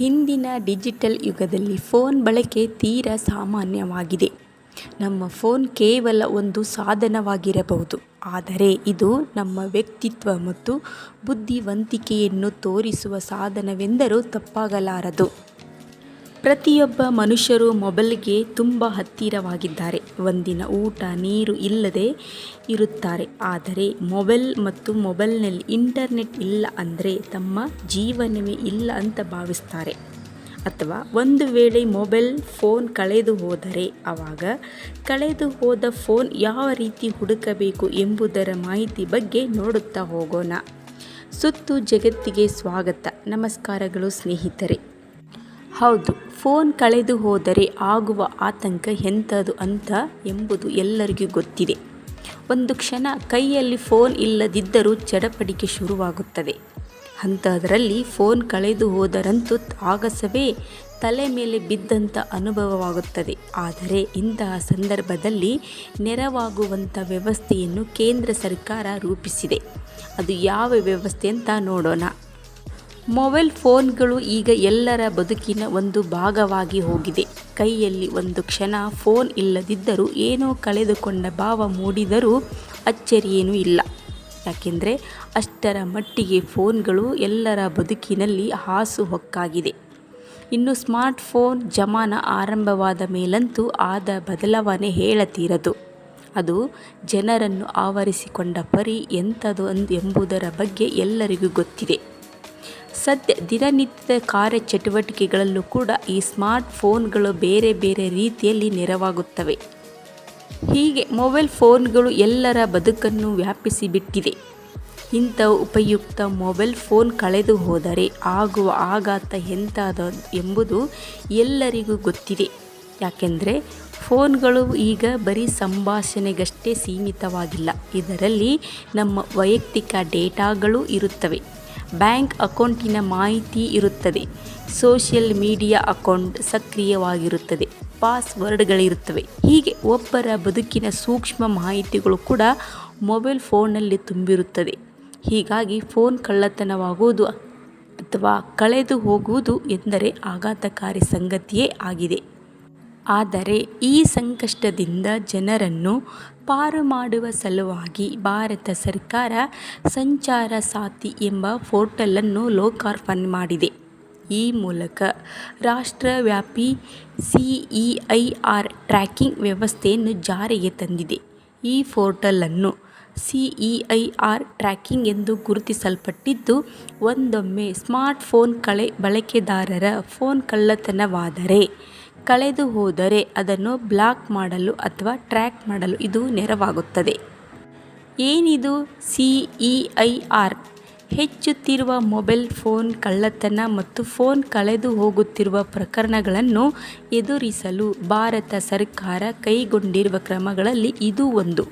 ಇಂದಿನ ಡಿಜಿಟಲ್ ಯುಗದಲ್ಲಿ ಫೋನ್ ಬಳಕೆ ತೀರಾ ಸಾಮಾನ್ಯವಾಗಿದೆ. ನಮ್ಮ ಫೋನ್ ಕೇವಲ ಒಂದು ಸಾಧನವಾಗಿರಬಹುದು. ಆದರೆ ಇದು ನಮ್ಮ ವ್ಯಕ್ತಿತ್ವ ಮತ್ತು ಬುದ್ಧಿವಂತಿಕೆಯನ್ನು ತೋರಿಸುವ ಸಾಧನವೆಂದರೂ ತಪ್ಪಾಗಲಾರದು. ಪ್ರತಿಯೊಬ್ಬ ಮನುಷ್ಯರು ಮೊಬೈಲ್ಗೆ ತುಂಬ ಹತ್ತಿರವಾಗಿದ್ದಾರೆ. ಒಂದಿನ ಊಟ, ನೀರು ಇಲ್ಲದೆ ಇರುತ್ತಾರೆ. ಆದರೆ ಮೊಬೈಲ್ ಮತ್ತು ಮೊಬೈಲ್ನಲ್ಲಿ ಇಂಟರ್ನೆಟ್ ಇಲ್ಲ ಅಂದರೆ ತಮ್ಮ ಜೀವನವೇ ಇಲ್ಲ ಅಂತ ಭಾವಿಸ್ತಾರೆ. ಅಥವಾ ಒಂದು ವೇಳೆ ಮೊಬೈಲ್ ಫೋನ್ ಕಳೆದು ಹೋದರೆ ಆವಾಗ ಕಳೆದು ಹೋದ ಫೋನ್ ಯಾವ ರೀತಿ ಹುಡುಕಬೇಕು ಎಂಬುದರ ಮಾಹಿತಿ ಬಗ್ಗೆ ನೋಡುತ್ತಾ ಹೋಗೋಣ. ಸುತ್ತು ಜಗತ್ತಿಗೆ ಸ್ವಾಗತ. ನಮಸ್ಕಾರಗಳು ಸ್ನೇಹಿತರೆ. ಹೌದು, ಫೋನ್ ಕಳೆದು ಹೋದರೆ ಆಗುವ ಆತಂಕ ಎಂಥದ್ದು ಅಂತ ಎಂಬುದು ಎಲ್ಲರಿಗೂ ಗೊತ್ತಿದೆ. ಒಂದು ಕ್ಷಣ ಕೈಯಲ್ಲಿ ಫೋನ್ ಇಲ್ಲದಿದ್ದರೂ ಚಡಪಡಿಕೆ ಶುರುವಾಗುತ್ತದೆ. ಅಂಥದರಲ್ಲಿ ಫೋನ್ ಕಳೆದು ಹೋದರಂತೂ ಆಗಸವೇ ತಲೆ ಮೇಲೆ ಬಿದ್ದಂಥ ಅನುಭವವಾಗುತ್ತದೆ. ಆದರೆ ಇಂತಹ ಸಂದರ್ಭದಲ್ಲಿ ನೆರವಾಗುವಂಥ ವ್ಯವಸ್ಥೆಯನ್ನು ಕೇಂದ್ರ ಸರ್ಕಾರ ರೂಪಿಸಿದೆ. ಅದು ಯಾವ ವ್ಯವಸ್ಥೆ ಅಂತ ನೋಡೋಣ. ಮೊಬೈಲ್ ಫೋನ್ಗಳು ಈಗ ಎಲ್ಲರ ಬದುಕಿನ ಒಂದು ಭಾಗವಾಗಿ ಹೋಗಿದೆ. ಕೈಯಲ್ಲಿ ಒಂದು ಕ್ಷಣ ಫೋನ್ ಇಲ್ಲದಿದ್ದರೂ ಏನೋ ಕಳೆದುಕೊಂಡ ಭಾವ ಮೂಡಿದರೂ ಅಚ್ಚರಿಯೇನೂ ಇಲ್ಲ. ಯಾಕೆಂದರೆ ಅಷ್ಟರ ಮಟ್ಟಿಗೆ ಫೋನ್ಗಳು ಎಲ್ಲರ ಬದುಕಿನಲ್ಲಿ ಹಾಸು ಹೊಕ್ಕಾಗಿದೆ. ಇನ್ನು ಸ್ಮಾರ್ಟ್ ಫೋನ್ ಜಮಾನ ಆರಂಭವಾದ ಮೇಲಂತೂ ಆದ ಬದಲಾವಣೆ ಹೇಳತೀರದು. ಅದು ಜನರನ್ನು ಆವರಿಸಿಕೊಂಡ ಪರಿ ಎಂಥದು ಎಂಬುದರ ಬಗ್ಗೆ ಎಲ್ಲರಿಗೂ ಗೊತ್ತಿದೆ. ಸದ್ಯ ದಿನನಿತ್ಯದ ಕಾರ್ಯಚಟುವಟಿಕೆಗಳಲ್ಲೂ ಕೂಡ ಈ ಸ್ಮಾರ್ಟ್ ಫೋನ್ಗಳು ಬೇರೆ ಬೇರೆ ರೀತಿಯಲ್ಲಿ ನೆರವಾಗುತ್ತವೆ. ಹೀಗೆ ಮೊಬೈಲ್ ಫೋನ್ಗಳು ಎಲ್ಲರ ಬದುಕನ್ನು ವ್ಯಾಪಿಸಿಬಿಟ್ಟಿದೆ. ಇಂಥ ಉಪಯುಕ್ತ ಮೊಬೈಲ್ ಫೋನ್ ಕಳೆದು ಹೋದರೆ ಆಗುವ ಆಘಾತ ಎಂತಾದ ಎಂಬುದು ಎಲ್ಲರಿಗೂ ಗೊತ್ತಿದೆ. ಯಾಕೆಂದರೆ ಫೋನ್ಗಳು ಈಗ ಬರೀ ಸಂಭಾಷಣೆಗಷ್ಟೇ ಸೀಮಿತವಾಗಿಲ್ಲ. ಇದರಲ್ಲಿ ನಮ್ಮ ವೈಯಕ್ತಿಕ ಡೇಟಾಗಳು ಇರುತ್ತವೆ. ಬ್ಯಾಂಕ್ ಅಕೌಂಟಿನ ಮಾಹಿತಿ ಇರುತ್ತದೆ. ಸೋಷಿಯಲ್ ಮೀಡಿಯಾ ಅಕೌಂಟ್ ಸಕ್ರಿಯವಾಗಿರುತ್ತದೆ. ಪಾಸ್ವರ್ಡ್ಗಳಿರುತ್ತವೆ. ಹೀಗೆ ಒಬ್ಬರ ಬದುಕಿನ ಸೂಕ್ಷ್ಮ ಮಾಹಿತಿಗಳು ಕೂಡ ಮೊಬೈಲ್ ಫೋನಲ್ಲಿ ತುಂಬಿರುತ್ತದೆ. ಹೀಗಾಗಿ ಫೋನ್ ಕಳ್ಳತನವಾಗುವುದು ಅಥವಾ ಕಳೆದು ಹೋಗುವುದು ಎಂದರೆ ಆಘಾತಕಾರಿ ಸಂಗತಿಯೇ ಆಗಿದೆ. ಆದರೆ ಈ ಸಂಕಷ್ಟದಿಂದ ಜನರನ್ನು ಪಾರು ಮಾಡುವ ಸಲುವಾಗಿ ಭಾರತ ಸರ್ಕಾರ ಸಂಚಾರ ಸಾಥಿ ಎಂಬ ಪೋರ್ಟಲನ್ನು ಲೋಕಾರ್ಪಣೆ ಮಾಡಿದೆ. ಈ ಮೂಲಕ ರಾಷ್ಟ್ರವ್ಯಾಪಿ ಸಿ ಟ್ರ್ಯಾಕಿಂಗ್ ವ್ಯವಸ್ಥೆಯನ್ನು ಜಾರಿಗೆ ತಂದಿದೆ. ಈ ಪೋರ್ಟಲನ್ನು ಸಿ ಇ ಟ್ರ್ಯಾಕಿಂಗ್ ಎಂದು ಗುರುತಿಸಲ್ಪಟ್ಟಿದ್ದು, ಒಂದೊಮ್ಮೆ ಸ್ಮಾರ್ಟ್ಫೋನ್ ಕಳೆ ಬಳಕೆದಾರರ ಫೋನ್ ಕಳ್ಳತನವಾದರೆ ಕಳೆದು ಹೋದರೆ ಅದನ್ನು ಬ್ಲಾಕ್ ಮಾಡಲು ಅಥವಾ ಟ್ರ್ಯಾಕ್ ಮಾಡಲು ಇದು ನೆರವಾಗುತ್ತದೆ. ಏನಿದು? C E I R. ಹೆಚ್ಚುತ್ತಿರುವ ಮೊಬೈಲ್ ಫೋನ್ ಕಳ್ಳತನ ಮತ್ತು ಫೋನ್ ಕಳೆದು ಹೋಗುತ್ತಿರುವ ಪ್ರಕರಣಗಳನ್ನು ಎದುರಿಸಲು ಭಾರತ ಸರ್ಕಾರ ಕೈಗೊಂಡಿರುವ ಕ್ರಮಗಳಲ್ಲಿ ಇದು ಒಂದು.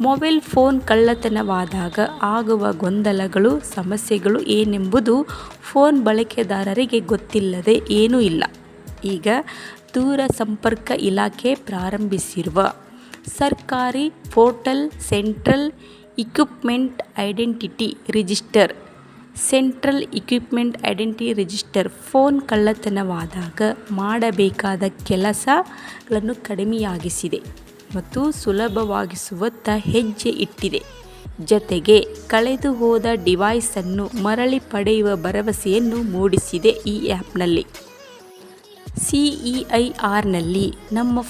ಮೊಬೈಲ್ ಫೋನ್ ಕಳ್ಳತನವಾದಾಗ ಆಗುವ ಗೊಂದಲಗಳು, ಸಮಸ್ಯೆಗಳು ಏನೆಂಬುದು ಫೋನ್ ಬಳಕೆದಾರರಿಗೆ ಗೊತ್ತಿಲ್ಲದೆ ಏನೂ ಇಲ್ಲ. ಈಗ ದೂರ ಸಂಪರ್ಕ ಇಲಾಖೆ ಪ್ರಾರಂಭಿಸಿರುವ ಸರ್ಕಾರಿ portal central equipment identity register. Central equipment identity register phone ಕಳ್ಳತನವಾದಾಗ ಮಾಡಬೇಕಾದ ಕೆಲಸಗಳನ್ನು ಕಡಿಮೆಯಾಗಿಸಿದೆ ಮತ್ತು ಸುಲಭವಾಗಿಸುವತ್ತ ಹೆಜ್ಜೆ ಇಟ್ಟಿದೆ. ಜತೆಗೆ ಕಳೆದು ಹೋದ ಡಿವೈಸನ್ನು ಮರಳಿ ಪಡೆಯುವ ಭರವಸೆಯನ್ನು ಮೂಡಿಸಿದೆ ಈ ಆ್ಯಪ್ನಲ್ಲಿ. ಸಿ ಇ ಐ ಆರ್ನಲ್ಲಿ ನಮ್ಮ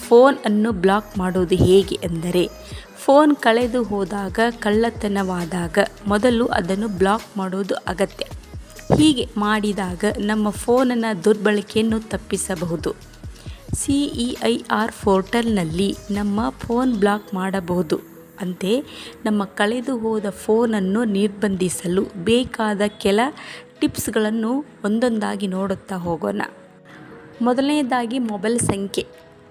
ಬ್ಲಾಕ್ ಮಾಡೋದು ಹೇಗೆ ಎಂದರೆ, ಫೋನ್ ಕಳೆದು ಹೋದಾಗ, ಕಳ್ಳತನವಾದಾಗ ಮೊದಲು ಅದನ್ನು ಬ್ಲಾಕ್ ಮಾಡೋದು ಅಗತ್ಯ. ಹೀಗೆ ಮಾಡಿದಾಗ ನಮ್ಮ ಫೋನನ್ನು ದುರ್ಬಳಕೆಯನ್ನು ತಪ್ಪಿಸಬಹುದು. ಸಿ ಇ ಐ ಪೋರ್ಟಲ್ನಲ್ಲಿ ನಮ್ಮ ಫೋನ್ ಬ್ಲಾಕ್ ಮಾಡಬಹುದು. ಅಂತೆ, ನಮ್ಮ ಕಳೆದು ಹೋದ ಫೋನನ್ನು ನಿರ್ಬಂಧಿಸಲು ಬೇಕಾದ ಕೆಲ ಟಿಪ್ಸ್ಗಳನ್ನು ಒಂದೊಂದಾಗಿ ನೋಡುತ್ತಾ ಹೋಗೋಣ. ಮೊದಲನೇದಾಗಿ ಮೊಬೈಲ್ ಸಂಖ್ಯೆ.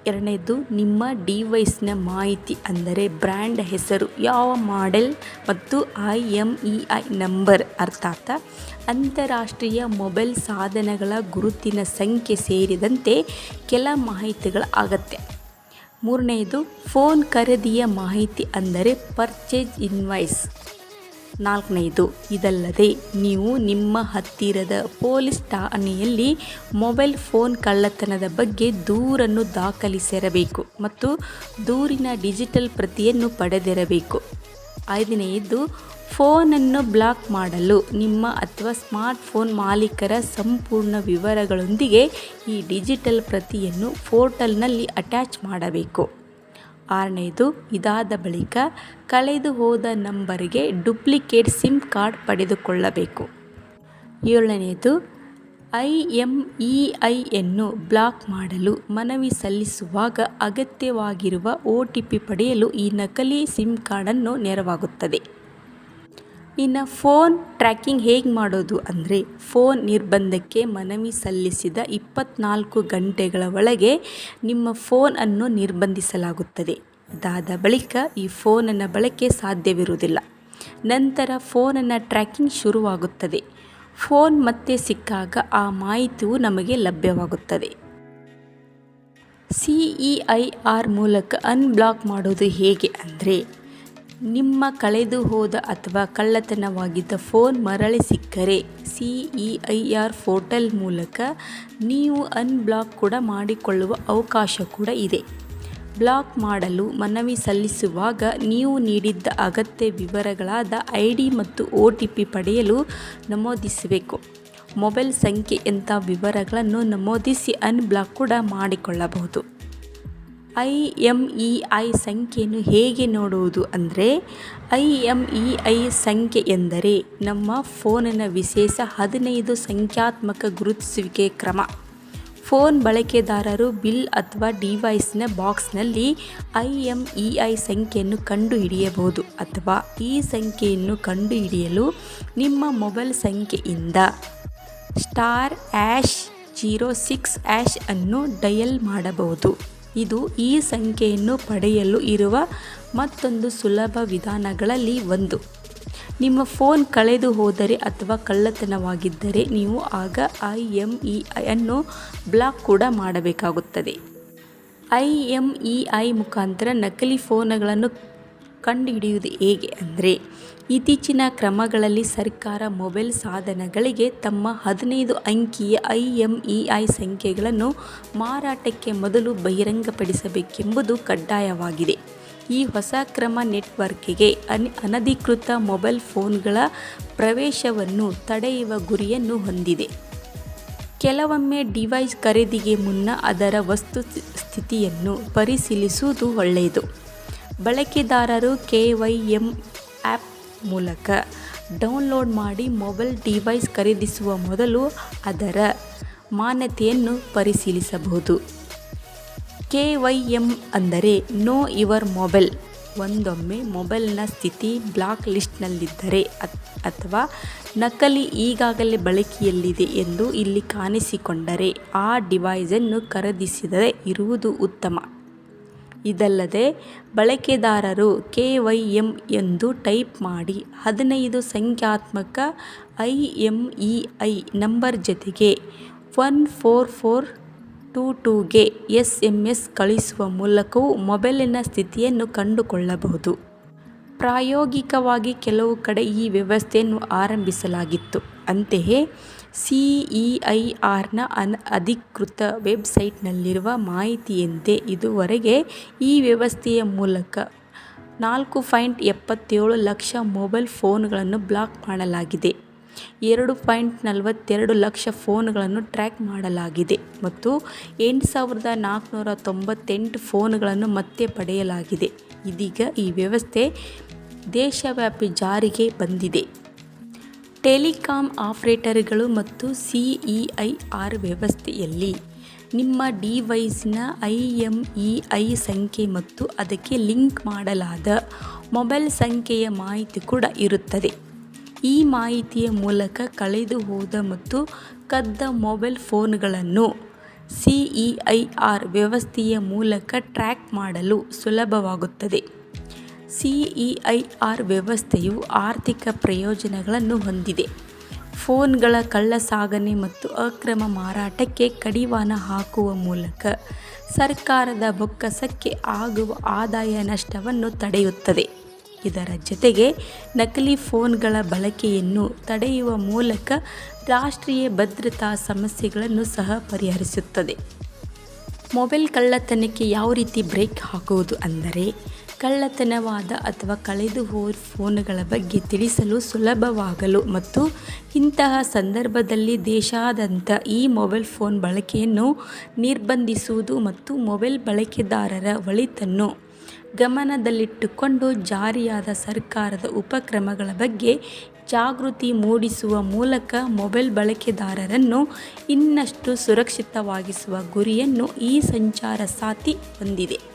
ಎರಡನೇದು ನಿಮ್ಮ ಡಿವೈಸ್ನ ಮಾಹಿತಿ, ಅಂದರೆ ಬ್ರ್ಯಾಂಡ್ ಹೆಸರು, ಯಾವ ಮಾಡೆಲ್ ಮತ್ತು I M E I number ಅರ್ಥಾತ್ ಅಂತಾರಾಷ್ಟ್ರೀಯ ಮೊಬೈಲ್ ಸಾಧನಗಳ ಗುರುತಿನ ಸಂಖ್ಯೆ ಸೇರಿದಂತೆ ಕೆಲ ಮಾಹಿತಿಗಳ ಅಗತ್ಯ ಮೂರನೆಯದು ಫೋನ್ ಖರೀದಿಯ ಮಾಹಿತಿ, ಅಂದರೆ ಪರ್ಚೇಸ್ ಇನ್ವಾಯ್ಸ್. ನಾಲ್ಕನೇದು, ಇದಲ್ಲದೆ ನೀವು ನಿಮ್ಮ ಹತ್ತಿರದ ಪೊಲೀಸ್ ಠಾಣೆಯಲ್ಲಿ ಮೊಬೈಲ್ ಫೋನ್ ಕಳ್ಳತನದ ಬಗ್ಗೆ ದೂರನ್ನು ದಾಖಲಿಸಿರಬೇಕು ಮತ್ತು ದೂರಿನ ಡಿಜಿಟಲ್ ಪ್ರತಿಯನ್ನು ಪಡೆದಿರಬೇಕು. ಐದನೆಯದು ಫೋನನ್ನು ಬ್ಲಾಕ್ ಮಾಡಲು ನಿಮ್ಮ ಅಥವಾ ಸ್ಮಾರ್ಟ್ಫೋನ್ ಮಾಲೀಕರ ಸಂಪೂರ್ಣ ವಿವರಗಳೊಂದಿಗೆ ಈ ಡಿಜಿಟಲ್ ಪ್ರತಿಯನ್ನು ಪೋರ್ಟಲ್ನಲ್ಲಿ ಅಟ್ಯಾಚ್ ಮಾಡಬೇಕು. ಆರನೇದು, ಇದಾದ ಬಳಿಕ ಕಳೆದು ಹೋದ ನಂಬರ್ಗೆ ಡುಪ್ಲಿಕೇಟ್ ಸಿಮ್ ಕಾರ್ಡ್ ಪಡೆದುಕೊಳ್ಳಬೇಕು. ಏಳನೆಯದು ಐ ಎಂ ಇ ಐಯನ್ನು ಬ್ಲಾಕ್ ಮಾಡಲು ಮನವಿ ಸಲ್ಲಿಸುವಾಗ ಅಗತ್ಯವಾಗಿರುವ ಒ ಟಿ ಪಿ ಪಡೆಯಲು ಈ ನಕಲಿ ಸಿಮ್ ಕಾರ್ಡನ್ನು ನೆರವಾಗುತ್ತದೆ. ಇನ್ನು ಫೋನ್ ಟ್ರ್ಯಾಕಿಂಗ್ ಹೇಗೆ ಮಾಡೋದು ಅಂದರೆ ಫೋನ್ ನಿರ್ಬಂಧಕ್ಕೆ ಮನವಿ ಸಲ್ಲಿಸಿದ ಇಪ್ಪತ್ನಾಲ್ಕು ಗಂಟೆಗಳ ಒಳಗೆ ನಿಮ್ಮ ಫೋನನ್ನು ನಿರ್ಬಂಧಿಸಲಾಗುತ್ತದೆ. ಇದಾದ ಬಳಿಕ ಈ ಫೋನನ್ನು ಬಳಕೆ ಸಾಧ್ಯವಿರುವುದಿಲ್ಲ. ನಂತರ ಫೋನನ್ನು ಟ್ರ್ಯಾಕಿಂಗ್ ಶುರುವಾಗುತ್ತದೆ. ಫೋನ್ ಮತ್ತೆ ಸಿಕ್ಕಾಗ ಆ ಮಾಹಿತಿಯು ನಮಗೆ ಲಭ್ಯವಾಗುತ್ತದೆ. ಸಿ ಇ ಐ ಆರ್ ಮೂಲಕ ಅನ್ಬ್ಲಾಕ್ ಮಾಡೋದು ಹೇಗೆ ಅಂದರೆ ನಿಮ್ಮ ಕಳೆದು ಹೋದ ಅಥವಾ ಕಳ್ಳತನವಾಗಿದ್ದ ಫೋನ್ ಮರಳಿ ಸಿಕ್ಕರೆ C E I R portal ಮೂಲಕ ನೀವು ಅನ್ಬ್ಲಾಕ್ ಕೂಡ ಮಾಡಿಕೊಳ್ಳುವ ಅವಕಾಶ ಕೂಡ ಇದೆ. ಬ್ಲಾಕ್ ಮಾಡಲು ಮನವಿ ಸಲ್ಲಿಸುವಾಗ ನೀವು ನೀಡಿದ್ದ ಅಗತ್ಯ ವಿವರಗಳಾದ ಐ ಡಿ ಮತ್ತು ಒ ಟಿ ಪಿ ಪಡೆಯಲು ನಮೂದಿಸಬೇಕು. ಮೊಬೈಲ್ ಸಂಖ್ಯೆಯಂಥ ವಿವರಗಳನ್ನು ನಮೂದಿಸಿ ಅನ್ಬ್ಲಾಕ್ ಕೂಡ ಮಾಡಿಕೊಳ್ಳಬಹುದು. ಐ ಎಂ ಇ ಐ ಸಂಖ್ಯೆಯನ್ನು ಹೇಗೆ ನೋಡುವುದು ಅಂದರೆ ಐ ಎಂ ಇ ಐ ಸಂಖ್ಯೆ ಎಂದರೆ ನಮ್ಮ ಫೋನಿನ ವಿಶೇಷ ಹದಿನೈದು ಸಂಖ್ಯಾತ್ಮಕ ಗುರುತಿಸುವಿಕೆ ಕ್ರಮ. ಫೋನ್ ಬಳಕೆದಾರರು ಬಿಲ್ ಅಥವಾ ಡಿವೈಸ್ನ ಬಾಕ್ಸ್ನಲ್ಲಿ ಐ ಎಂ ಇ ಐ ಸಂಖ್ಯೆಯನ್ನು ಕಂಡುಹಿಡಿಯಬಹುದು ಅಥವಾ ಈ ಸಂಖ್ಯೆಯನ್ನು ಕಂಡುಹಿಡಿಯಲು ನಿಮ್ಮ ಮೊಬೈಲ್ ಸಂಖ್ಯೆಯಿಂದ star hash zero six hash ಅನ್ನು ಡಯಲ್ ಮಾಡಬಹುದು. ಇದು ಈ ಸಂಖ್ಯೆಯನ್ನು ಪಡೆಯಲು ಇರುವ ಮತ್ತೊಂದು ಸುಲಭ ವಿಧಾನಗಳಲ್ಲಿ ಒಂದು. ನಿಮ್ಮ ಫೋನ್ ಕಳೆದು ಹೋದರೆ ಅಥವಾ ಕಳ್ಳತನವಾಗಿದ್ದರೆ ನೀವು ಆಗ ಐ ಎಂ ಇ ಐ ಅನ್ನು ಬ್ಲಾಕ್ ಕೂಡ ಮಾಡಬೇಕಾಗುತ್ತದೆ. ಐ ಎಂ ಇ ಐ ಮುಖಾಂತರ ನಕಲಿ ಫೋನ್ಗಳನ್ನು ಕಂಡುಹಿಡಿಯುವುದು ಹೇಗೆ ಅಂದರೆ ಇತ್ತೀಚಿನ ಕ್ರಮಗಳಲ್ಲಿ ಸರ್ಕಾರ ಮೊಬೈಲ್ ಸಾಧನಗಳಿಗೆ ತಮ್ಮ ಹದಿನೈದು ಅಂಕಿಯ ಐ ಎಂ ಇ ಐ ಸಂಖ್ಯೆಗಳನ್ನು ಮಾರಾಟಕ್ಕೆ ಮೊದಲು ಬಹಿರಂಗಪಡಿಸಬೇಕೆಂಬುದು ಕಡ್ಡಾಯವಾಗಿದೆ. ಈ ಹೊಸ ಕ್ರಮ ನೆಟ್ವರ್ಕಿಗೆ ಅನ್, ಅನಧಿಕೃತ ಮೊಬೈಲ್ ಫೋನ್ಗಳ ಪ್ರವೇಶವನ್ನು ತಡೆಯುವ ಗುರಿಯನ್ನು ಹೊಂದಿದೆ. ಕೆಲವೊಮ್ಮೆ ಡಿವೈಸ್ ಖರೀದಿಗೆ ಮುನ್ನ ಅದರ ವಸ್ತು ಸ್ಥಿತಿಯನ್ನು ಪರಿಶೀಲಿಸುವುದು ಒಳ್ಳೆಯದು. ಬಳಕೆದಾರರು ಕೆ ವೈ ಎಂ ಆ್ಯಪ್ ಮೂಲಕ ಡೌನ್ಲೋಡ್ ಮಾಡಿ ಮೊಬೈಲ್ ಡಿವೈಸ್ ಖರೀದಿಸುವ ಮೊದಲು ಅದರ ಮಾನ್ಯತೆಯನ್ನು ಪರಿಶೀಲಿಸಬಹುದು. ಕೆ ವೈ ಎಂ ಅಂದರೆ ನೋ ಯುವರ್ ಮೊಬೈಲ್. ಒಂದೊಮ್ಮೆ ಮೊಬೈಲ್ನ ಸ್ಥಿತಿ ಬ್ಲಾಕ್ ಲಿಸ್ಟ್ನಲ್ಲಿದ್ದರೆ ಅಥವಾ ನಕಲಿ ಈಗಾಗಲೇ ಬಳಕೆಯಲ್ಲಿದೆ ಎಂದು ಇಲ್ಲಿ ಕಾಣಿಸಿಕೊಂಡರೆ ಆ ಡಿವೈಸನ್ನು ಖರೀದಿಸಿದರೆ ಇರುವುದು ಉತ್ತಮ. ಇದಲ್ಲದೆ ಬಳಕೆದಾರರು ಕೆ ವೈ ಎಂ ಎಂದು ಟೈಪ್ ಮಾಡಿ ಹದಿನೈದು ಸಂಖ್ಯಾತ್ಮಕ I M E I number ಜೊತೆಗೆ ಒನ್ ಫೋರ್ ಫೋರ್ ಟೂ ಟೂಗೆ ಎಸ್ ಎಂ ಎಸ್ ಕಳಿಸುವ ಮೂಲಕವೂ ಮೊಬೈಲಿನ ಸ್ಥಿತಿಯನ್ನು ಕಂಡುಕೊಳ್ಳಬಹುದು. ಪ್ರಾಯೋಗಿಕವಾಗಿ ಕೆಲವು ಕಡೆ ಈ ವ್ಯವಸ್ಥೆಯನ್ನು ಆರಂಭಿಸಲಾಗಿತ್ತು. ಅಂತೆಯೇ ಸಿ ಇ ಅನ್ ಅಧಿಕೃತ ವೆಬ್ಸೈಟ್ನಲ್ಲಿರುವ ಮಾಹಿತಿಯಂತೆ ಇದುವರೆಗೆ ಈ ವ್ಯವಸ್ಥೆಯ ಮೂಲಕ ನಾಲ್ಕು ಪಾಯಿಂಟ್ ಎಪ್ಪತ್ತೇಳು ಲಕ್ಷ ಮೊಬೈಲ್ ಫೋನ್ಗಳನ್ನು ಬ್ಲಾಕ್ ಮಾಡಲಾಗಿದೆ. ಎರಡು ಪಾಯಿಂಟ್ ನಲವತ್ತೆರಡು ಲಕ್ಷ ಫೋನ್ಗಳನ್ನು ಟ್ರ್ಯಾಕ್ ಮಾಡಲಾಗಿದೆ ಮತ್ತು ಎಂಟು ಸಾವಿರದ ನಾಲ್ಕುನೂರ ತೊಂಬತ್ತೆಂಟು ಫೋನ್ಗಳನ್ನು ಮತ್ತೆ ಪಡೆಯಲಾಗಿದೆ. ಇದೀಗ ಈ ವ್ಯವಸ್ಥೆ ದೇಶವ್ಯಾಪಿ ಜಾರಿಗೆ ಬಂದಿದೆ. ಟೆಲಿಕಾಂ ಆಪ್ರೇಟರ್ಗಳು ಮತ್ತು ಸಿ ಇ ಐ ಆರ್ ವ್ಯವಸ್ಥೆಯಲ್ಲಿ ನಿಮ್ಮ ಡಿವೈಸ್ನ ಐ ಎಂ ಇ ಐ ಸಂಖ್ಯೆ ಮತ್ತು ಅದಕ್ಕೆ ಲಿಂಕ್ ಮಾಡಲಾದ ಮೊಬೈಲ್ ಸಂಖ್ಯೆಯ ಮಾಹಿತಿ ಕೂಡ ಇರುತ್ತದೆ. ಈ ಮಾಹಿತಿಯ ಮೂಲಕ ಕಳೆದು ಹೋದ ಮತ್ತು ಕದ್ದ ಮೊಬೈಲ್ ಫೋನ್ಗಳನ್ನು ಸಿ ಇ ಐ ಆರ್ ವ್ಯವಸ್ಥೆಯ ಮೂಲಕ ಟ್ರ್ಯಾಕ್ ಮಾಡಲು ಸುಲಭವಾಗುತ್ತದೆ. ಸಿ ಇ ಐ ಆರ್ ವ್ಯವಸ್ಥೆಯು ಆರ್ಥಿಕ ಪ್ರಯೋಜನಗಳನ್ನು ಹೊಂದಿದೆ. ಫೋನ್ಗಳ ಕಳ್ಳಸಾಗಣೆ ಮತ್ತು ಅಕ್ರಮ ಮಾರಾಟಕ್ಕೆ ಕಡಿವಾಣ ಹಾಕುವ ಮೂಲಕ ಸರ್ಕಾರದ ಬೊಕ್ಕಸಕ್ಕೆ ಆಗುವ ಆದಾಯ ನಷ್ಟವನ್ನು ತಡೆಯುತ್ತದೆ. ಇದರ ಜೊತೆಗೆ ನಕಲಿ ಫೋನ್ಗಳ ಬಳಕೆಯನ್ನು ತಡೆಯುವ ಮೂಲಕ ರಾಷ್ಟ್ರೀಯ ಭದ್ರತಾ ಸಮಸ್ಯೆಗಳನ್ನು ಸಹ ಪರಿಹರಿಸುತ್ತದೆ. ಮೊಬೈಲ್ ಕಳ್ಳತನಕ್ಕೆ ಯಾವ ರೀತಿ ಬ್ರೇಕ್ ಹಾಕುವುದು ಅಂದರೆ ಕಳ್ಳತನವಾದ ಅಥವಾ ಕಳೆದು ಹೋದ ಫೋನ್ಗಳ ಬಗ್ಗೆ ತಿಳಿಸಲು ಸುಲಭವಾಗಲು ಮತ್ತು ಇಂತಹ ಸಂದರ್ಭದಲ್ಲಿ ದೇಶಾದ್ಯಂತ ಈ ಮೊಬೈಲ್ ಫೋನ್ ಬಳಕೆಯನ್ನು ನಿರ್ಬಂಧಿಸುವುದು ಮತ್ತು ಮೊಬೈಲ್ ಬಳಕೆದಾರರ ಒಳಿತನ್ನು ಗಮನದಲ್ಲಿಟ್ಟುಕೊಂಡು ಜಾರಿಯಾದ ಸರ್ಕಾರದ ಉಪಕ್ರಮಗಳ ಬಗ್ಗೆ ಜಾಗೃತಿ ಮೂಡಿಸುವ ಮೂಲಕ ಮೊಬೈಲ್ ಬಳಕೆದಾರರನ್ನು ಇನ್ನಷ್ಟು ಸುರಕ್ಷಿತವಾಗಿಸುವ ಗುರಿಯನ್ನು ಈ ಸಂಚಾರ ಸಾಥಿ ಹೊಂದಿದೆ.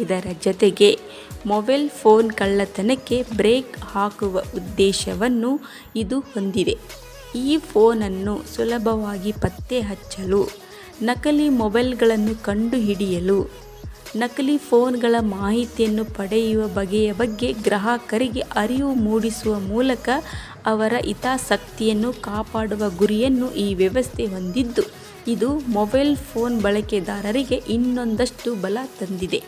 ಇದರ ಜೊತೆಗೆ ಮೊಬೈಲ್ ಫೋನ್ ಕಳ್ಳತನಕ್ಕೆ ಬ್ರೇಕ್ ಹಾಕುವ ಉದ್ದೇಶವನ್ನು ಇದು ಹೊಂದಿದೆ. ಈ ಫೋನನ್ನು ಸುಲಭವಾಗಿ ಪತ್ತೆ ಹಚ್ಚಲು, ನಕಲಿ ಮೊಬೈಲ್ಗಳನ್ನು ಕಂಡುಹಿಡಿಯಲು, ನಕಲಿ ಫೋನ್ಗಳ ಮಾಹಿತಿಯನ್ನು ಪಡೆಯುವ ಬಗೆಯ ಬಗ್ಗೆ ಗ್ರಾಹಕರಿಗೆ ಅರಿವು ಮೂಡಿಸುವ ಮೂಲಕ ಅವರ ಹಿತಾಸಕ್ತಿಯನ್ನು ಕಾಪಾಡುವ ಗುರಿಯನ್ನು ಈ ವ್ಯವಸ್ಥೆ ಹೊಂದಿದ್ದು, ಇದು ಮೊಬೈಲ್ ಫೋನ್ ಬಳಕೆದಾರರಿಗೆ ಇನ್ನೊಂದಷ್ಟು ಬಲ ತಂದಿದೆ.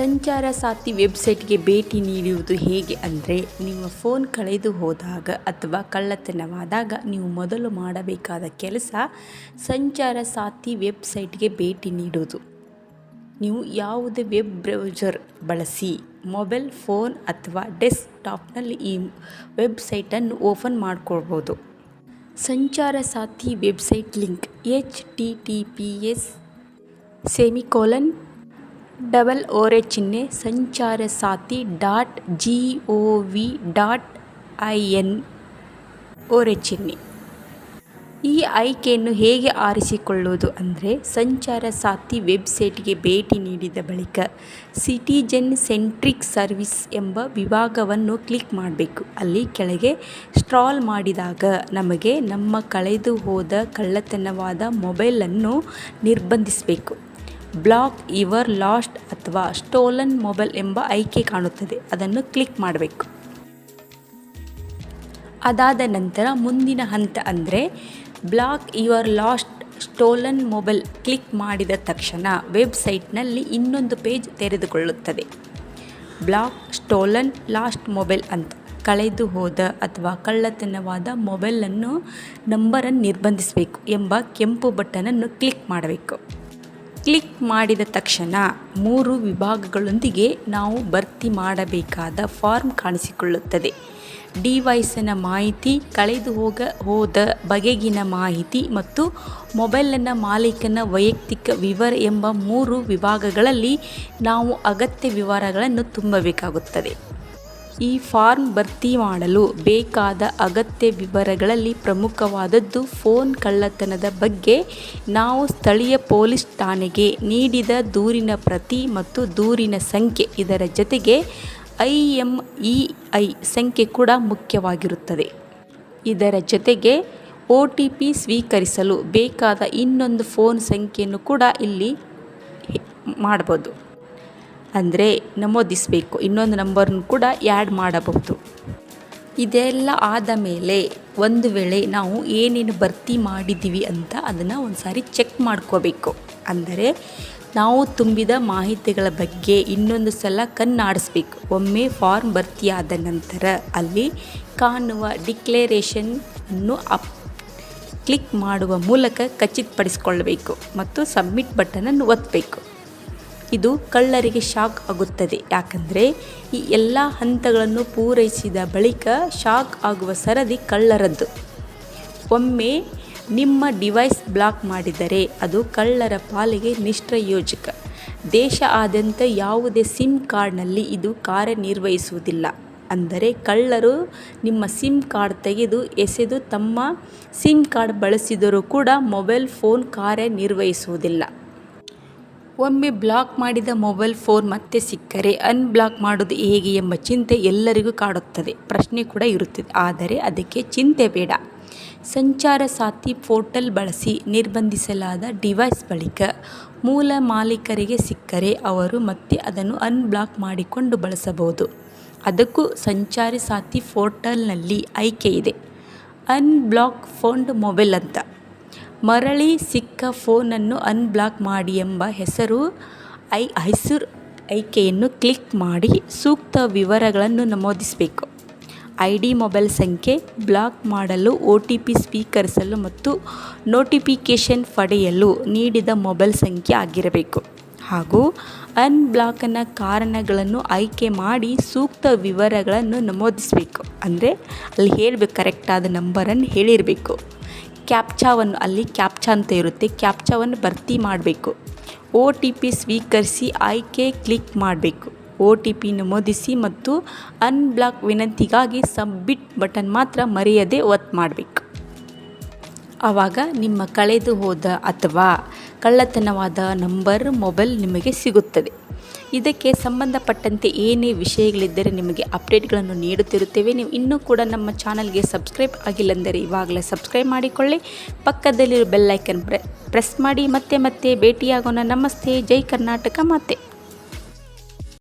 ಸಂಚಾರ ಸಾಥಿ ವೆಬ್ಸೈಟ್ಗೆ ಭೇಟಿ ನೀಡುವುದು ಹೇಗೆ ಅಂದರೆ, ನಿಮ್ಮ ಫೋನ್ ಕಳೆದು ಹೋದಾಗ ಅಥವಾ ಕಳ್ಳತನವಾದಾಗ ನೀವು ಮೊದಲು ಮಾಡಬೇಕಾದ ಕೆಲಸ ಸಂಚಾರ ಸಾಥಿ ವೆಬ್ಸೈಟ್ಗೆ ಭೇಟಿ ನೀಡುವುದು. ನೀವು ಯಾವುದೇ ವೆಬ್ ಬ್ರೌಸರ್ ಬಳಸಿ ಮೊಬೈಲ್, ಫೋನ್ ಅಥವಾ ಡೆಸ್ಕ್ಟಾಪ್ನಲ್ಲಿ ಈ ವೆಬ್ಸೈಟನ್ನು ಓಪನ್ ಮಾಡ್ಕೊಳ್ಬೋದು. Sanchar Saathi website link H T T P S semicolon double ಓರೆ ಚಿಹ್ನೆ Sanchar Saathi dot G O V dot I N ಓರೆ ಚಿಹ್ನೆ. ಈ ಆಯ್ಕೆಯನ್ನು ಹೇಗೆ ಆರಿಸಿಕೊಳ್ಳುವುದು ಅಂದರೆ ಸಂಚಾರ ಸಾಥಿ ವೆಬ್ಸೈಟ್ಗೆ ಭೇಟಿ ನೀಡಿದ ಬಳಿಕ ಸಿಟಿಜನ್ ಸೆಂಟ್ರಿಕ್ ಸರ್ವಿಸ್ ಎಂಬ ವಿಭಾಗವನ್ನು ಕ್ಲಿಕ್ ಮಾಡಬೇಕು. ಅಲ್ಲಿ ಕೆಳಗೆ ಸ್ಟ್ರಾಲ್ ಮಾಡಿದಾಗ ನಮಗೆ ನಮ್ಮ ಕಳೆದು ಹೋದ ಕಳ್ಳತನವಾದ ಮೊಬೈಲನ್ನು ನಿರ್ಬಂಧಿಸಬೇಕು. ಬ್ಲಾಕ್ ಯುವರ್ ಲಾಸ್ಟ್ ಅಥವಾ ಸ್ಟೋಲನ್ ಮೊಬೈಲ್ ಎಂಬ ಆಯ್ಕೆ ಕಾಣುತ್ತದೆ. ಅದನ್ನು ಕ್ಲಿಕ್ ಮಾಡಬೇಕು. ಅದಾದ ನಂತರ ಮುಂದಿನ ಹಂತ ಅಂದರೆ block your lost stolen mobile click ಮಾಡಿದ ತಕ್ಷಣ ವೆಬ್ಸೈಟ್ನಲ್ಲಿ ಇನ್ನೊಂದು ಪೇಜ್ ತೆರೆದುಕೊಳ್ಳುತ್ತದೆ. ಬ್ಲಾಕ್ ಸ್ಟೋಲನ್ ಲಾಸ್ಟ್ ಮೊಬೈಲ್ ಅಂತ ಕಳೆದು ಹೋದ ಅಥವಾ ಕಳ್ಳತನವಾದ ಮೊಬೈಲನ್ನು ನಂಬರನ್ನು ನಿರ್ಬಂಧಿಸಬೇಕು ಎಂಬ ಕೆಂಪು ಬಟನನ್ನು ಕ್ಲಿಕ್ ಮಾಡಬೇಕು. ಕ್ಲಿಕ್ ಮಾಡಿದ ತಕ್ಷಣ ಮೂರು ವಿಭಾಗಗಳೊಂದಿಗೆ ನಾವು ಭರ್ತಿ ಮಾಡಬೇಕಾದ ಫಾರ್ಮ್ ಕಾಣಿಸಿಕೊಳ್ಳುತ್ತದೆ. ಡಿವೈಸಿನ ಮಾಹಿತಿ, ಕಳೆದು ಹೋಗ, ಹೋದ ಬಗೆಗಿನ ಮಾಹಿತಿ ಮತ್ತು ಮೊಬೈಲ್ನ ಮಾಲೀಕನ ವೈಯಕ್ತಿಕ ವಿವರ ಎಂಬ ಮೂರು ವಿಭಾಗಗಳಲ್ಲಿ ನಾವು ಅಗತ್ಯ ವಿವರಗಳನ್ನು ತುಂಬಬೇಕಾಗುತ್ತದೆ. ಈ ಫಾರ್ಮ್ ಭರ್ತಿ ಮಾಡಲು ಬೇಕಾದ ಅಗತ್ಯ ವಿವರಗಳಲ್ಲಿ ಪ್ರಮುಖವಾದದ್ದು ಫೋನ್ ಕಳ್ಳತನದ ಬಗ್ಗೆ ನಾವು ಸ್ಥಳೀಯ ಪೊಲೀಸ್ ಠಾಣೆಗೆ ನೀಡಿದ ದೂರಿನ ಪ್ರತಿ ಮತ್ತು ದೂರಿನ ಸಂಖ್ಯೆ ಇದರ ಜೊತೆಗೆ ಐ ಎಂ ಇ ಐ ಸಂಖ್ಯೆ ಕೂಡ ಮುಖ್ಯವಾಗಿರುತ್ತದೆ. ಇದರ ಜೊತೆಗೆ ಒ ಟಿ ಪಿ ಸ್ವೀಕರಿಸಲು ಬೇಕಾದ ಇನ್ನೊಂದು ಫೋನ್ ಸಂಖ್ಯೆಯನ್ನು ಕೂಡ ಇಲ್ಲಿ ಮಾಡ್ಬೋದು ಅಂದರೆ ನಮೂದಿಸಬೇಕು. ಇನ್ನೊಂದು ನಂಬರನ್ನು ಕೂಡ ಆ್ಯಡ್ ಮಾಡಬಹುದು. ಇದೆಲ್ಲ ಆದ ಮೇಲೆ ಒಂದು ವೇಳೆ ನಾವು ಏನೇನು ಭರ್ತಿ ಮಾಡಿದ್ದೀವಿ ಅಂತ ಅದನ್ನು ಒಂದು ಸಾರಿ ಚೆಕ್ ಮಾಡ್ಕೋಬೇಕು. ಅಂದರೆ ನಾವು ತುಂಬಿದ ಮಾಹಿತಿಗಳ ಬಗ್ಗೆ ಇನ್ನೊಂದು ಸಲ ಕಣ್ಣಾಡಿಸ್ಬೇಕು. ಒಮ್ಮೆ ಫಾರ್ಮ್ ಭರ್ತಿಯಾದ ನಂತರ ಅಲ್ಲಿ ಕಾಣುವ ಅನ್ನು ಅಪ್ ಕ್ಲಿಕ್ ಮಾಡುವ ಮೂಲಕ ಖಚಿತಪಡಿಸಿಕೊಳ್ಳಬೇಕು ಮತ್ತು ಸಬ್ಮಿಟ್ ಬಟನನ್ನು ಒತ್ತಬೇಕು ಇದು ಕಳ್ಳರಿಗೆ ಶಾಕ್ ಆಗುತ್ತದೆ. ಯಾಕಂದರೆ ಈ ಎಲ್ಲ ಹಂತಗಳನ್ನು ಪೂರೈಸಿದ ಬಳಿಕ ಶಾಕ್ ಆಗುವ ಸರದಿ ಕಳ್ಳರದ್ದು. ಒಮ್ಮೆ ನಿಮ್ಮ ಡಿವೈಸ್ ಬ್ಲಾಕ್ ಮಾಡಿದರೆ ಅದು ಕಳ್ಳರ ಪಾಲಿಗೆ ನಿಷ್ಪ್ರಯೋಜಕ. ದೇಶಾದ್ಯಂತ ಯಾವುದೇ ಸಿಮ್ ಕಾರ್ಡ್ನಲ್ಲಿ ಇದು ಕಾರ್ಯನಿರ್ವಹಿಸುವುದಿಲ್ಲ. ಅಂದರೆ ಕಳ್ಳರು ನಿಮ್ಮ ಸಿಮ್ ಕಾರ್ಡ್ ತೆಗೆದು ಎಸೆದು ತಮ್ಮ ಸಿಮ್ ಕಾರ್ಡ್ ಬಳಸಿದರೂ ಕೂಡ ಮೊಬೈಲ್ ಫೋನ್ ಕಾರ್ಯನಿರ್ವಹಿಸುವುದಿಲ್ಲ. ಒಮ್ಮೆ ಬ್ಲಾಕ್ ಮಾಡಿದ ಮೊಬೈಲ್ ಫೋನ್ ಮತ್ತೆ ಸಿಕ್ಕರೆ ಅನ್ಬ್ಲಾಕ್ ಮಾಡೋದು ಹೇಗೆ ಎಂಬ ಚಿಂತೆ ಎಲ್ಲರಿಗೂ ಕಾಡುತ್ತದೆ. ಪ್ರಶ್ನೆ ಕೂಡ ಇರುತ್ತದೆ. ಆದರೆ ಅದಕ್ಕೆ ಚಿಂತೆ ಬೇಡ. ಸಂಚಾರ ಸಾಥಿ ಪೋರ್ಟಲ್ ಬಳಸಿ ನಿರ್ಬಂಧಿಸಲಾದ ಡಿವೈಸ್ ಬಳಿಕ ಮೂಲ ಮಾಲೀಕರಿಗೆ ಸಿಕ್ಕರೆ ಅವರು ಮತ್ತೆ ಅದನ್ನು ಅನ್ಬ್ಲಾಕ್ ಮಾಡಿಕೊಂಡು ಬಳಸಬಹುದು. ಅದಕ್ಕೂ ಸಂಚಾರಿ ಸಾಥಿ ಪೋರ್ಟಲ್ನಲ್ಲಿ ಆಯ್ಕೆ ಇದೆ. ಅನ್ಬ್ಲಾಕ್ ಫೋನ್ಡ್ ಮೊಬೈಲ್ ಅಂತ. ಮರಳಿ ಸಿಕ್ಕ ಫೋನನ್ನು ಅನ್ಬ್ಲಾಕ್ ಮಾಡಿ ಎಂಬ ಹೆಸರು ಐ ಹೆಸರು ಆಯ್ಕೆಯನ್ನು ಕ್ಲಿಕ್ ಮಾಡಿ ಸೂಕ್ತ ವಿವರಗಳನ್ನು ನಮೂದಿಸಬೇಕು. ಐ ಡಿ ಮೊಬೈಲ್ ಸಂಖ್ಯೆ ಬ್ಲಾಕ್ ಮಾಡಲು ಒ ಟಿ ಪಿ ಸ್ವೀಕರಿಸಲು ಮತ್ತು ನೋಟಿಫಿಕೇಷನ್ ಪಡೆಯಲು ನೀಡಿದ ಮೊಬೈಲ್ ಸಂಖ್ಯೆ ಆಗಿರಬೇಕು. ಹಾಗೂ ಅನ್ಬ್ಲಾಕ್ನ ಕಾರಣಗಳನ್ನು ಆಯ್ಕೆ ಮಾಡಿ ಸೂಕ್ತ ವಿವರಗಳನ್ನು ನಮೂದಿಸಬೇಕು. ಅಂದರೆ ಅಲ್ಲಿ ಹೇಳಬೇಕು ಕರೆಕ್ಟಾದ ನಂಬರನ್ನು ಹೇಳಿರಬೇಕು. ಕ್ಯಾಪ್ಚಾವನ್ನು, ಅಲ್ಲಿ ಕ್ಯಾಪ್ಚಾ ಅಂತ ಇರುತ್ತೆ. ಕ್ಯಾಪ್ಚಾವನ್ನು ಭರ್ತಿ ಮಾಡಬೇಕು. ಒ ಟಿ ಪಿ ಸ್ವೀಕರಿಸಿ ಆಯ್ಕೆ ಕ್ಲಿಕ್ ಮಾಡಬೇಕು. ಒ ಟಿ ಪಿ ನಮೂದಿಸಿ ಮತ್ತು ಅನ್ಬ್ಲಾಕ್ ವಿನಂತಿಗಾಗಿ ಸಬ್ಮಿಟ್ ಬಟನ್ ಮಾತ್ರ ಮರೆಯದೆ ಒತ್ತು ಮಾಡಬೇಕು. ಆವಾಗ ನಿಮ್ಮ ಕಳೆದು ಹೋದ ಅಥವಾ ಕಳ್ಳತನವಾದ ನಂಬರ್ ಮೊಬೈಲ್ ನಿಮಗೆ ಸಿಗುತ್ತದೆ. ಇದಕ್ಕೆ ಸಂಬಂಧಪಟ್ಟಂತೆ ಏನೇ ವಿಷಯಗಳಿದ್ದರೆ ನಿಮಗೆ ಅಪ್ಡೇಟ್ಗಳನ್ನು ನೀಡುತ್ತಿರುತ್ತೇವೆ. ನೀವು ಇನ್ನೂ ಕೂಡ ನಮ್ಮ ಚಾನಲ್ಗೆ ಸಬ್ಸ್ಕ್ರೈಬ್ ಆಗಿಲ್ಲಂದರೆ ಇವಾಗಲೇ ಸಬ್ಸ್ಕ್ರೈಬ್ ಮಾಡಿಕೊಳ್ಳಿ. ಪಕ್ಕದಲ್ಲಿರೋ ಬೆಲ್ಲೈಕನ್ ಪ್ರೆಸ್ ಮಾಡಿ ಮತ್ತೆ ಮತ್ತೆ ಭೇಟಿಯಾಗೋಣ. ನಮಸ್ತೆ. ಜೈ ಕರ್ನಾಟಕ ಮಾತೆ.